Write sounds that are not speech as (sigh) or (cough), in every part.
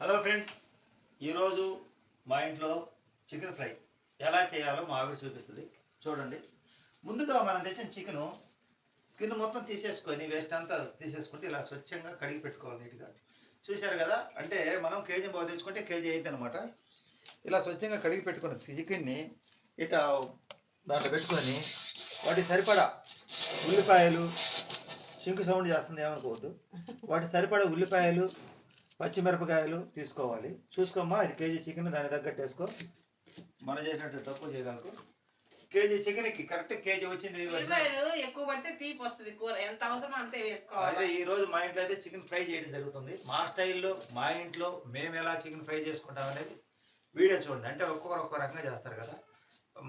Hello friends ఈరోజు మా ఇంట్లో చికెన్ ఫ్రై ఎలా చేయాలో మా ఆవిడ చూపిస్తుంది. చూడండి. ముందుగా మనం తెచ్చిన చికెను స్కిన్ మొత్తం తీసేసుకొని వేస్ట్ అంతా తీసేసుకుంటే ఇలా స్వచ్ఛంగా కడిగి పెట్టుకోవాలి నీట్గా. చూశారు కదా? అంటే మనం కేజీ బాగా తెచ్చుకుంటే కేజీ అయింది అనమాట ఇలా స్వచ్ఛంగా కడిగి పెట్టుకున్న చికెన్ని ఇట దాంట్లో పెట్టుకొని వాటికి సరిపడా ఉల్లిపాయలు సింకు సౌండ్ చేస్తుంది ఏమనుకోవద్దు. వాటి సరిపడా ఉల్లిపాయలు పచ్చిమిరపకాయలు తీసుకోవాలి. చూసుకోమ్మా ఇది కేజీ చికెన్ దాని తగ్గట్టు వేసుకో. మనం చేసినట్టు తక్కువ చేయగలకు కేజీ చికెన్కి కరెక్ట్ కేజీ వచ్చింది ఎక్కువ పడితే తీపి వస్తుంది కూర. ఎంత అవసరమో అంతే వేసుకోవాలి. ఈ రోజు మా ఇంట్లో అయితే చికెన్ ఫ్రై చేయడం జరుగుతుంది. మా స్టైల్లో మా ఇంట్లో మేము ఎలా చికెన్ ఫ్రై చేసుకుంటాం అనేది వీడియో చూడండి. అంటే ఒక్కొక్కరు ఒక్కో రకంగా చేస్తారు కదా.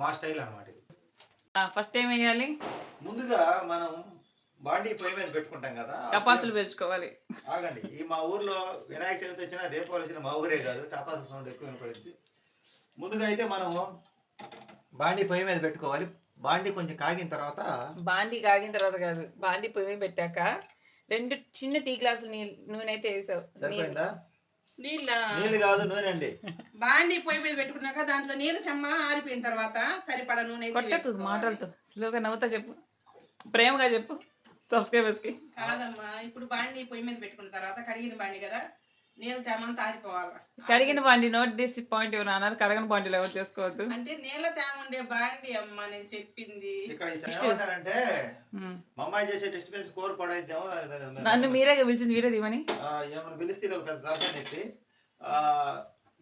మా స్టైల్ అన్నమాట ఇది. ఫస్ట్ ఏం వేయాలి? ముందుగా మనం బాండీ పొయ్యి మీద పెట్టుకుంటాం కదా టపాసులు పేల్చుకోవాలి. ఆగండి ఈ మా ఊర్లో వినాయక చవితి వచ్చినా దీపావళి వచ్చినా మా ఊరే కాదు టపాసు సౌండ్ ఎక్కువ వినపడింది ముందుగా అయితే మనము బాండీ పొయ్యి మీద పెట్టుకోవాలి. బాండీ కొంచెం కాగిన తర్వాత బాండి కాగిన తర్వాత కాదు బాండి పొయ్యి మీద పెట్టాక రెండు చిన్న టీ గ్లాసులు నీళ్ళు నూనె అయితే వేసావు. సరిపోయిందా? నీళ్ళ? కాదు నూనె అండి. బాండి పొయ్యి మీద పెట్టుకున్నాక దాంట్లో నీళ్ళ చెమ్మ ఆరిపోయిన తర్వాత సరిపడా నూనె కొట్టకు. మాటలతో స్లోగా నవ్వుతా చెప్పు ప్రేమగా చెప్పు. సబ్స్క్రైబర్స్కి. కాదమ్మా ఇప్పుడు బాండి పొయ్యి మీద పెట్టుకున్న తర్వాత కడిగిన బాండి కదా నీళ్ళ తేమంతా ఆరిపోవాలి? కడిగిన బాండి నోట్ దిస్ పాయింట్ ఎవరు అన్నారు? కడగని బాండీలు ఎవరు చేసుకోవద్దు అంటే నీళ్ళ తేమ ఉండే బాండి అమ్మ నేను చెప్పింది. ఇక్కడ ఏమంటారంటే ఉమ్. మా అమ్మాయి చేసే డిస్టర్బెన్స్ కోర్ పడైద్దామో నన్ను మీరే పిలిచింది వీడియో తీయమని? ఏమైనా పిలిస్తే ఒక పెద్ద నొప్పి ఆ,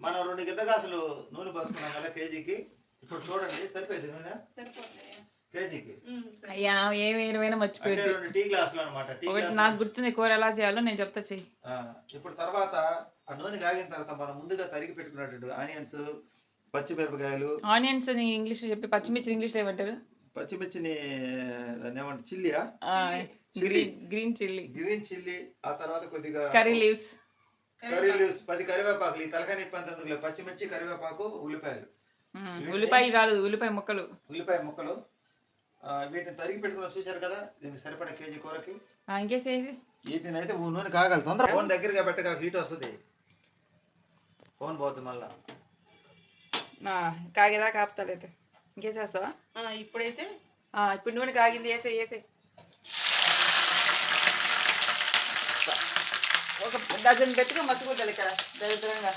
మనం రెండు గిద్దగాసులు నూనె పోసుకున్నాం కదా కేజీకి. ఇప్పుడు చూడండి సరిపోయింది నూనె? సరిపోతుంది. కేజీకి. అయ్యా ఏమైనా మర్చిపోయింది రెండు టీ గ్లాసులు అనమాట టీ ఒకటి నాకు గుర్తుంది కూర ఎలా చేయాలో నేను చెప్తా చెయ్యి. ఇప్పుడు తర్వాత ఆ నూనె కాగిన తర్వాత మనం ముందుగా తరిగి పెట్టుకున్నట్టు ఆనియన్స్ పచ్చిమిరపకాయలు. ఆనియన్స్ అని ఇంగ్లీష్ చెప్పి పచ్చిమిర్చి ఇంగ్లీష్ ఏమంటారు? పచ్చిమిర్చిని ఏమంటారు? చిల్లియా? Chilli. Green chilli. Green chilli. ఆ తర్వాత కొద్దిగా కర్రీ లీవ్స్. కర్రీ లీవ్స్ పది కరివేపాకులు. ఈ తలకాయ నొప్పి అంత ఎందుకులే. పచ్చిమిర్చి కరివేపాకు ఉల్లిపాయలు. ఉల్లిపాయ కాదు ఉల్లిపాయ ముక్కలు. ఉల్లిపాయ ముక్కలు. వీటిని తరిగి పెట్టుకున్న చూశారు కదా? దీనికి సరిపడా కేజీ కూరకి? ఆ, ఇంకేసేసి వీటిని అయితే నూనె కాగాలి తొందర ఫోన్ దగ్గరగా పెట్టగా హీట్ వస్తుంది. ఫోన్ పోద్ది మళ్ళా. కాగేదా కాపుతాలైతే ఇంకేసేస్తావా? ఆ, ఇప్పుడైతే? ఆ, ఇప్పుడు నూనె కాగింది వేసే వేసే ఒక డజన్ పెట్టుకో మర్చిపోతాను ఇక్కడ దరిద్రంగా.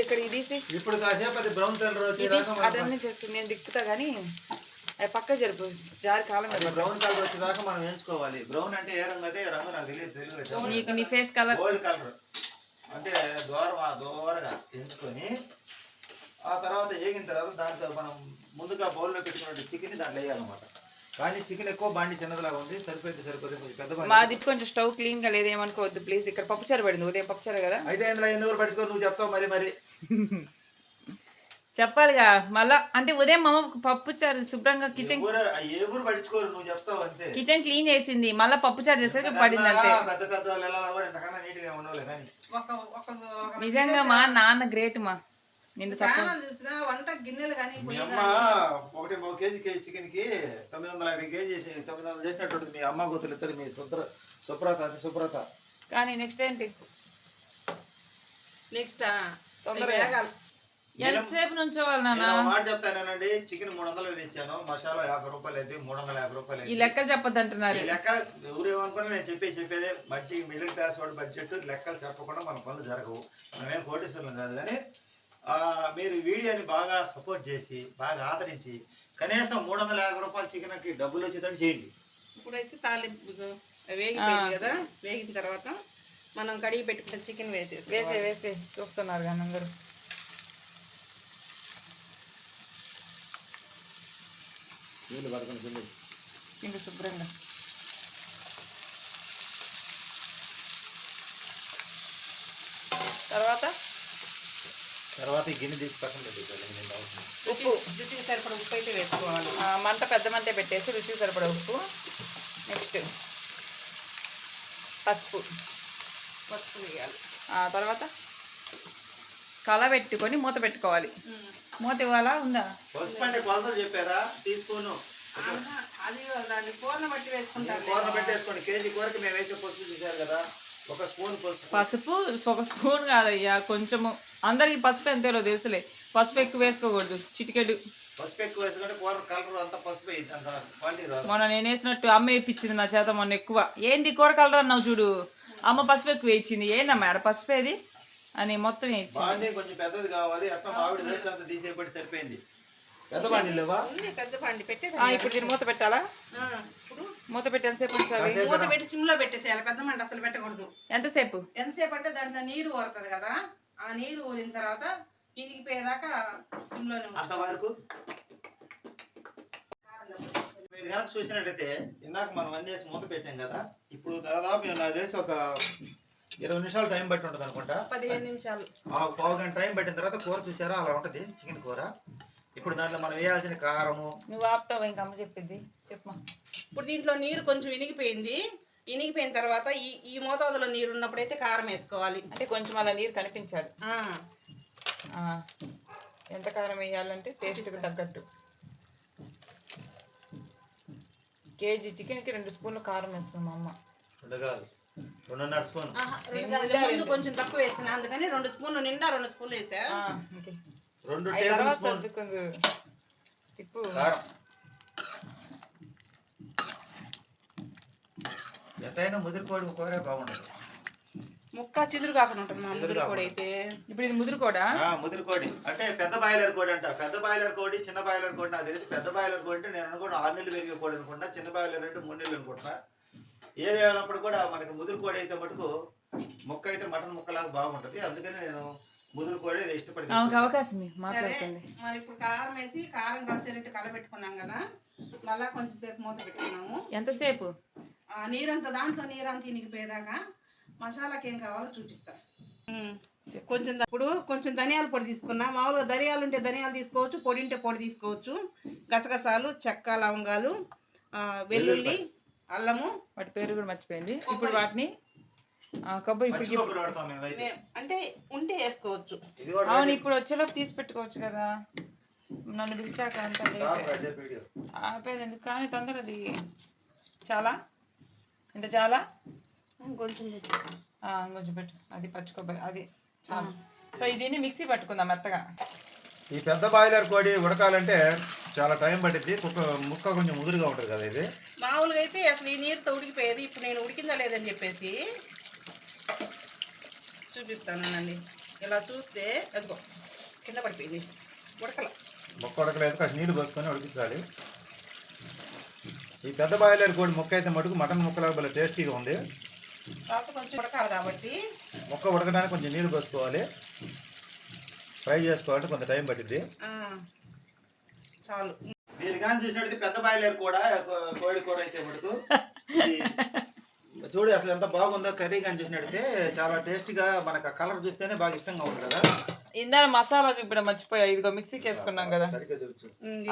ఇక్కడ ఇది తీసి. ఇప్పుడు కాసేపు అది బ్రౌన్ కలర్ వచ్చేదాకా అదన్నీ చేస్తుంది నేను దిక్కుతా కానీ అది పక్క జరుపు. జారి కాలం అది బ్రౌన్ కలర్ వచ్చేదాకా మనం వేయించుకోవాలి బ్రౌన్ అంటే ఏ రంగు అయితే రంగు నాకు తెలియదు తెలియదు. నీకు నీ ఫేస్ కలర్ గోల్డ్ కలర్ అంటే దూరం దూరగా ఎంచుకొని ఆ తర్వాత ఏగిన తర్వాత దాంట్లో మనం ముందుగా బౌల్లో పెట్టుకున్న చికెన్ దాంట్లో వేయాలన్నమాట. కానీ చికెన్ ఎక్కువ బాండి చిన్నదిలాగా ఉంది సరిపోయింది సరిపోతుంది కొంచెం పెద్ద బాండి. మాది కొంచెం స్టవ్ క్లీన్గా లేదు ఏమనుకోవద్దు ప్లీజ్. ఇక్కడ పప్పుచారు పడింది ఉదయం పప్పుచారు కదా? అయితే ఇందులో ఎన్ని ఊరు పట్టుకో నువ్వు చెప్తావు మరి మరి. చెప్పాలిగా మళ్ళా అంటే ఉదయం మా అమ్మ పప్పుచారు శుభ్రంగా కిచెన్ ఏ ఊరు నువ్వు చెప్తావు అంతే. కిచెన్ క్లీన్ చేసింది మళ్ళీ పప్పుచారు చేసరికి పడింది అంతే. ఇంతకన్నా పెద్ద పెద్ద వాళ్ళు ఎలా కూడా ఇంతకన్నా నీట్గా ఉండవులే కానీ. ఒక ఒక ఒక నిజంగా మా నాన్న గ్రేట్ మా. నిన్ను చూసినా వంట గిన్నెలు కానీ మీ అమ్మ ఒకటి ఒక కేజీ కేజీ చికెన్కి తొమ్మిది వందల యాభై కేజీ చేసి తొమ్మిది వందలు చేసినట్టు మీ అమ్మ కూతురు ఇద్దరు మీ సుప్ర సుప్రత అది సుప్రత. కానీ నెక్స్ట్ ఏంటి? నెక్స్ట్ తొందరగా. ఎంతసేపు నుంచోవాలి నాన్న? మాట చెప్తానేనండి చికెన్ మూడు వందలు తెచ్చాను. మసాలా యాభై రూపాయలు అయితే మూడు వందల యాభై రూపాయలు ఈ లెక్కలు చెప్పొద్దు అంటున్నారు. లెక్క ఎవరేమనుకున్నా నేను చెప్పే చెప్పేదే. బడ్జెట్ మిడిల్ క్లాస్ వాడి బడ్జెట్ లెక్కలు చెప్పకుండా మన పనులు జరగవు. మనమేం కోటేశ్వరం కాదు కానీ మీరు వీడియోని బాగా సపోర్ట్ చేసి బాగా ఆదరించి కనీసం మూడు వందల యాభై రూపాయల చికెన్కి డబ్బులు వచ్చేటట్టు చేయండి. ఇప్పుడైతే తాలింపు వేగిపోయింది కదా వేగిన తర్వాత మనం కడిగి పెట్టుకున్న చికెన్ వేసేసి వేసే వేసే చూస్తున్నారు కానీ అందరూ. నీళ్ళు శుభ్రంగా. తర్వాత? తర్వాత ఈ గిన్నె తీసి పక్కన పెట్టేసాను ఉప్పు. రుచికి సరిపడ ఉప్పు అయితే వేసుకోవాలి. ఆ, మంట పెద్ద మంటే పెట్టేసి రుచికి సరిపడా ఉప్పు. నెక్స్ట్ పసుపు. పసుపు వేయాలి. ఆ తర్వాత కల పెట్టుకొని మూత పెట్టుకోవాలి. మూత ఇవ్వాలా? ఉందా? పసుపు అంటే కొలతలు చెప్పారా? టీ స్పూన్ ఆహా, అది దాన్ని కూరను బట్టి వేసుకుంటారు. కూర పెట్టేసుకోండి కేజీ కూరకి మేము వేసే పసుపు చూశారు కదా. ఒక స్పూన్ పసుపు. ఒక స్పూన్ కాదయ్యా కొంచెము. అందరికి పసుపు ఎంతేలో తెలుసులే. పసుపు ఎక్కువ వేసుకోకూడదు చిటికెడు. పసుపు ఎక్కువ వేసుకుంటే కూర కలర్ అంతా పసుపు అయింది అంత క్వాలిటీ రాదు. మొన్న నేను వేసినట్టు అమ్మ వేయించింది నా చేత మొన్న ఎక్కువ. ఏంది కూర కలర్ అన్నావు చూడు? అమ్మ పసుపు ఎక్కువ వేయించింది. ఏందమ్మా ఆడ పసుపు ఏది? అని మొత్తం వేయించింది. కొంచెం పెద్దది కావాలి అట్లా మామిడి వేస్ట్ అంతా తీసేపట్టి సరిపోయింది. పెద్ద లేవా? పండి పెట్టేది ఆ, ఇప్పుడు దీన్ని మూత పెట్టాలా? ఆ, ఇప్పుడు మూత పెట్టి ఎంతసేపు ఉంచాలి? కాసేపు మూత పెట్టి. సిమ్లో పెట్టేసేయాలి పెద్ద మంట అసలు పెట్టకూడదు. ఎంతసేపు? ఎంతసేపు అంటే దాంట్లో నీరు ఊరుతుంది కదా ఆ నీరు ఊరిన తర్వాత ఇనిగిపోయేదాకా సిమ్లోనే. అంతవరకు మీరు కనుక చూసినట్టయితే ఇందాక మనం అన్ని వేసి మూత పెట్టాం కదా ఇప్పుడు దాదాపు నాకు తెలిసి ఒక ఇరవై నిమిషాలు టైం బట్టి ఉంటుంది అనుకుంటా పదిహేను నిమిషాలు. ఆ పావు గంట టైం పట్టిన తర్వాత కూర చూసారా? అలా ఉంటుంది చికెన్ కూర. ఇప్పుడు దాంట్లో మనం వేయాల్సిన కారము. నువ్వు ఆపుతావా? ఇంకా అమ్మ చెప్పింది చెప్పమా ఇప్పుడు దీంట్లో నీరు కొంచెం ఇనిగిపోయింది. ఇనిగిపోయిన తర్వాత ఈ ఈ మోతాదులో నీరు ఉన్నప్పుడైతే కారం వేసుకోవాలి. అంటే కొంచెం అలా నీరు కనిపించాలి. ఆ, ఆ, ఎంత కారం వేయాలంటే టేస్ట్కి తగ్గట్టు. కేజీ చికెన్కి రెండు స్పూన్లు కారం వేస్తుంది మా అమ్మ. రెండు కాదు. రెండున్నర స్పూన్. ఆహా, రెండు నేను కాదు, ముందే ముందు కొంచెం తక్కువ వేసిన అందుకని రెండు స్పూన్లు నిండా రెండు స్పూన్లు వేసా. ఆ. రెండు టేబుల్ స్పూన్. తిప్పు. కారం. ఎంతైనా ముదిరికోడి కూరే బాగుండదు. ముక్క చిదురు కాకుండా ఉంటుంది మా అయితే. ఇప్పుడు ఇది ముదురుకోడా ఆ, ముదిరి కోడి. అంటే పెద్ద బాయిలర్ కోడి అంట. పెద్ద బాయిలర్ కోడి చిన్న బాయిలర్ కోడి నాకు తెలిసి పెద్ద బాయిలర్ కోడి అంటే నేను అనుకున్నా ఆరు నెలలు పెరిగే కోడి అనుకుంటా చిన్న బాయిలర్ అంటే మూడు నెలలు అనుకుంటున్నా. ఏది అయినప్పుడు కూడా మనకి ముదురు కోడి అయితే మటుకు ముక్క అయితే మటన్ ముక్కలాగా బాగుంటది. అందుకని నేను ముదురు కోడి ఆమెకు తీసుకొచ్చాను. అవకాశం మాట్లాడుతుంది మరి ఇప్పుడు కారం వేసి కారం కలిసేటట్టు కలబెట్టుకున్నాం కదా మళ్ళా కొంచెం సేపు మూత పెట్టుకున్నాము. ఎంతసేపు? ఆ నీరంతా దాంట్లో నీరంతా ఇనిగిపోయేదాకా మసాలాకి ఏం కావాలో చూపిస్తా. కొంచెం ఇప్పుడు కొంచెం ధనియాల పొడి తీసుకున్నా మామూలుగా ధనియాలు ఉంటే ధనియాలు తీసుకోవచ్చు పొడి ఉంటే పొడి తీసుకోవచ్చు. గసగసాలు చెక్క లవంగాలు ఆ, వెల్లుల్లి అల్లము. వాటి పేరు కూడా మర్చిపోయింది. ఇప్పుడు వాటిని కొబ్బరి ఇప్పుడు అంటే ఉంటే వేసుకోవచ్చు. అవును ఇప్పుడు వచ్చేలోపు తీసి పెట్టుకోవచ్చు కదా. నన్ను పిలిచాక అంత రాదు లేట్. రాజా వీడియో. ఆపేది ఎందుకు కానీ తొందరది చాలా? ఇంత చాలా? కొంచెం ఆ, ఇంకొంచెం పెట్టు. అది పచ్చి కొబ్బరి అది చాలు. సో దీన్ని మిక్సీ పట్టుకుందాం మెత్తగా. ఈ పెద్ద బాయిలర్ కోడి ఉడకాలంటే చాలా టైం పట్టింది కుక్క ముక్క కొంచెం ముదురుగా ఉంటుంది కదా ఇది. మామూలుగా అయితే అసలు ఈ నీరుతో ఉడికిపోయేది. ఇప్పుడు నేను ఉడికిందా లేదని చెప్పేసి చూపిస్తానండి ఇలా చూస్తే అదిగో కింద పడిపోయింది. ఉడకల. ముక్క ఉడకలేదు కాస్త నీళ్ళు పోసుకొని ఉడికించాలి. ఈ పెద్ద బాయిలర్ కోడి ముక్క అయితే మటుకు మటన్ ముక్కలాగా భలే టేస్టీగా ఉంది. కాకపోతే కొంచెం ఉడకాలి కాబట్టి. ముక్క ఉడకడానికి కొంచెం నీళ్ళు పోసుకోవాలి. ఫ్రై చేసుకోవాలంటే కొంత టైం పట్టింది ఆ, చాలు. మీరు కానీ చూసినట్టు పెద్ద బాయిలర్ కూడా కోడి కూర అయితే మటుకు ఇది చూడు అసలు ఎంత బాగుందో కర్రీ కానీ చూసినట్టయితే చాలా టేస్టీగా మనకు కలర్ చూస్తేనే బాగా ఇష్టంగా ఉంటుంది కదా. ఇందాక మసాలా చూపించడం మర్చిపోయా ఇదిగో మిక్సీకి వేసుకున్నాం కదా.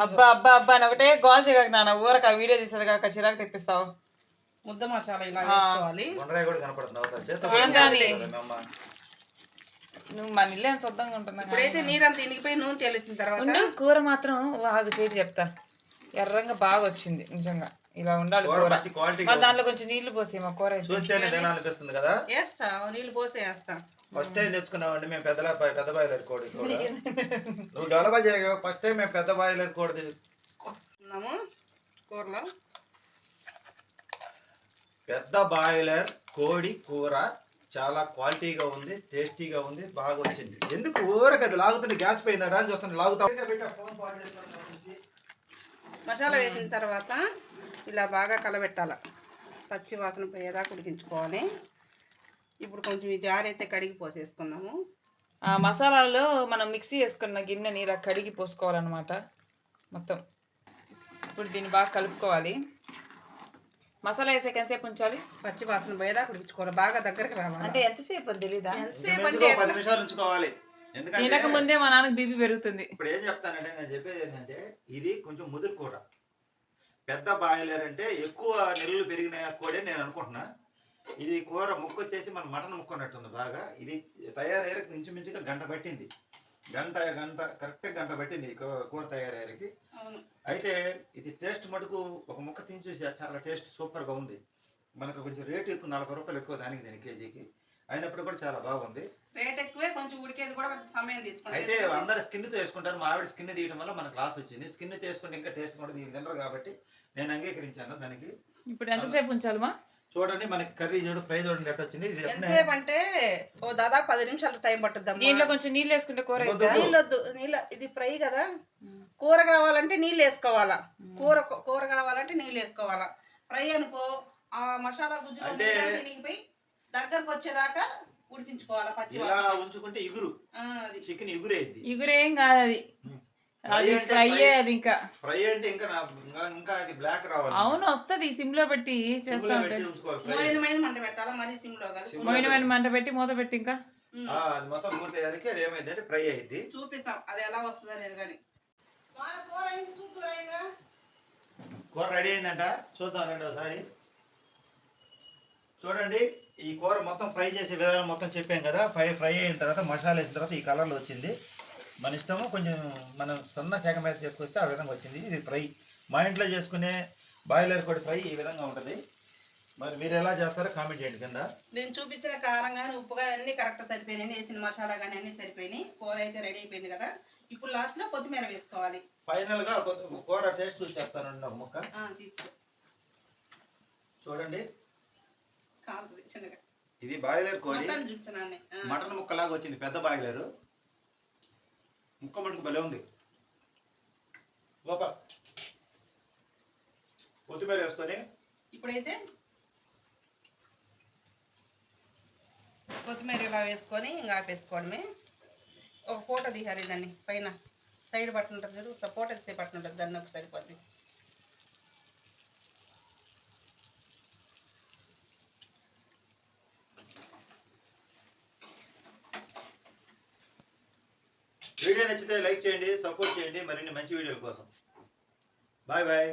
అబ్బా అబ్బా అబ్బా అని ఒకటే గోల్ చేయక నాన్న ఊరక వీడియో తీసేది కాక చిరాకు తెప్పిస్తావు. ముద్ద మసాలా ఇలా వేసుకోవాలి. కూడా కనపడుతుంది అవతల. చేత ఏం కాదు. అమ్మ నువ్వు మన ఇల్లు ఎంత శుద్ధంగా ఉంటున్నా ఇప్పుడైతే నీరంతా ఇనిగిపోయి నూనె తేలిచ్చిన తర్వాత కూర మాత్రం ఆగు చేతి చెప్తా. ఎర్రంగా బాగా వచ్చింది నిజంగా. ఇలా ఉండాలి కూర మంచి క్వాలిటీ మరి దాంట్లో కొంచెం నీళ్ళు పోసి మా కూర. చూస్తేనే తినాలనిపిస్తుంది కదా? వేస్తా నీళ్ళు పోసే వేస్తా. ఫస్ట్ టైం తెచ్చుకున్నామండి మేము పెద్ద పెద్ద బాయిలర్ కోడి కూడా. (laughs) నువ్వు డెవలప్ చేయగా ఫస్ట్ టైం మేము పెద్ద బాయిలర్ కోడి ఉన్నాము కూరలో. పెద్ద బాయిలర్ కోడి కూర చాలా క్వాలిటీగా ఉంది టేస్టీగా ఉంది బాగా వచ్చింది ఎందుకు ఊరక అది లాగుతుంటే గ్యాస్ పోయిందా అని చూస్తాను లాగుతా మసాలా వేసిన తర్వాత ఇలా బాగా కలబెట్టాల. పచ్చి వాసన పోయేదాకా ఉడికించుకోవాలి. ఇప్పుడు కొంచెం ఈ జార్ అయితే కడిగి పోసేసుకుందాము. ఆ మసాలాలో మనం మిక్సీ వేసుకున్న గిన్నెని ఇలా కడిగి పోసుకోవాలన్నమాట. మొత్తం. ఇప్పుడు దీన్ని బాగా కలుపుకోవాలి. మసాలా వేసాక ఎంతసేపు ఉంచాలి? పచ్చి వాసన పోయేదాకా ఉడికించుకోవాలి. బాగా దగ్గరికి రావాలి? అంటే ఎంతసేపు తెలీదా? ఎంతసేపు అంటే పది నిమిషాలు ఉంచుకోవాలి. తినక ముందే మా నాన్నకి బీపీ పెరుగుతుంది. ఇప్పుడు ఏం చెప్తానంటే నేను చెప్పేది ఏంటంటే ఇది కొంచెం ముదురు కూర. పెద్ద బాయిలర్ అంటే ఎక్కువ నెలలు పెరిగిన కోడే నేను అనుకుంటున్నా. ఇది కూర ముక్క వచ్చేసి మన మటన్ ముక్క ఉన్నట్టుంది బాగా. ఇది తయారయ్యేకి ఇంచుమించుగా గంట పట్టింది. గంట గంట కరెక్ట్గా గంట పట్టింది కూర తయారయ్యేకి. అయితే ఇది టేస్ట్ మటుకు ఒక ముక్క తిని చాలా టేస్ట్ సూపర్గా ఉంది. మనకు కొంచెం రేటు ఎక్కువ నలభై రూపాయలు ఎక్కువ దానికి దీనికి కేజీకి. అయినప్పుడు కూడా చాలా బాగుంది. రేట్ కొంచెం ఉడికేది కూడా సమయం తీసుకుంటుంది అయితే అందరు స్కిన్తో వేసుకుంటారు మా ఆవిడ స్కిన్ తీయడం వల్ల మనకు లాస్ వచ్చింది. స్కిన్ తీసుకుంటే ఇంకా టేస్ట్ కూడా దీనికి తినరు కాబట్టి నేను అంగీకరించాను దానికి. ఇప్పుడు ఎంతసేపు ఉంచాలమా చూడండి మనకి కర్రీ చూడు ఫ్రై చూడండి ఎట్ట వచ్చింది. ఎంతసేపు అంటే ఓ దాదాపు పది నిమిషాలు టైం పట్టుద్ది దీంట్లో కొంచెం నీళ్ళు వేసుకుంటే కూర. అవుతుందా? నీళ్ళు ఇది ఫ్రై కదా. కూర కావాలంటే నీళ్ళు వేసుకోవాలా? కూర కూర కావాలంటే నీళ్ళు వేసుకోవాలా? ఫ్రై అనుకో ఆ మసాలా ఇనిగిపోయి దగ్గరకు వచ్చేదాకా ఉడికించుకోవాలా పచ్చి ఇలా. ఉంచుకుంటే ఇగురు. ఆ, అది. చికెన్ ఇగురేది ఇగురేం కాదు అది. అది ఫ్రై అది ఇంకా. ఫ్రై అంటే ఇంకా ఇంకా- అది బ్లాక్ రావాలి. అవును వస్తది. సిమ్లో పెట్టి చేస్తా మోయినమైన మంట పెట్టాలా? మరీ సిమ్లో కాదు. సిమ్లో మోయిన మంట పెట్టి మూత పెట్టి ఇంకా. అది మొత్తం పూర్తి అయ్యారికి అది ఏమైంది అంటే ఫ్రై అయింది చూపిస్తాం. అది ఎలా వస్తుంది అనేది కానీ. కూర రెడీ అయిందంట. చూద్దాం రెండోసారి. చూడండి ఈ కూర మొత్తం ఫ్రై చేసే విధానం మొత్తం చెప్పాం కదా ఫ్రై ఫ్రై అయిన తర్వాత మసాలా వేసిన తర్వాత ఈ కలర్లో వచ్చింది. మన ఇష్టము కొంచెం మనం సన్న శాఖ మీద తీసుకొస్తే ఆ విధంగా వచ్చింది. ఇది ఫ్రై. మా ఇంట్లో చేసుకునే బాయిలర్ కోడి ఫ్రై ఈ విధంగా ఉంటుంది. మరి మీరు ఎలా చేస్తారో కామెంట్ చేయండి కింద. నేను చూపించిన కారం కానీ ఉప్పు కానీ అన్ని కరెక్ట్ సరిపోయినాయి. వేసిన మసాలా కానీ అన్ని సరిపోయినాయి. కూర అయితే రెడీ అయిపోయింది కదా. ఇప్పుడు లాస్ట్లో కొత్తిమీర వేసుకోవాలి. ఫైనల్గా కొత్త- కూర టేస్ట్ చూసి చెప్తానండి ఒక ముక్క. తీసుకో. చూడండి. కాలుతుంది చిన్నగా. ఇది బాయిలర్ కోడి. మటన్ ముక్కలాగా వచ్చింది పెద్ద బాయిలర్. ముక్క మటుకు భలే ఉంది. లోపల కొత్తిమీర వేసుకొని. ఇప్పుడైతే కొత్తిమీర ఇలా వేసుకొని ఇంకా ఆపేసుకోవడమే. ఒక పూట తీయాలి దాన్ని పైన. సైడ్ బట్టన్ ఉంటుంది చూడు పూట తీసే బట్టన్ ఉంటుంది దాన్ని ఒక సరిపోద్ది. వీడియో నచ్చితే లైక్ చేయండి సపోర్ట్ చేయండి. మరిన్ని మంచి వీడియోల కోసం. Bye bye.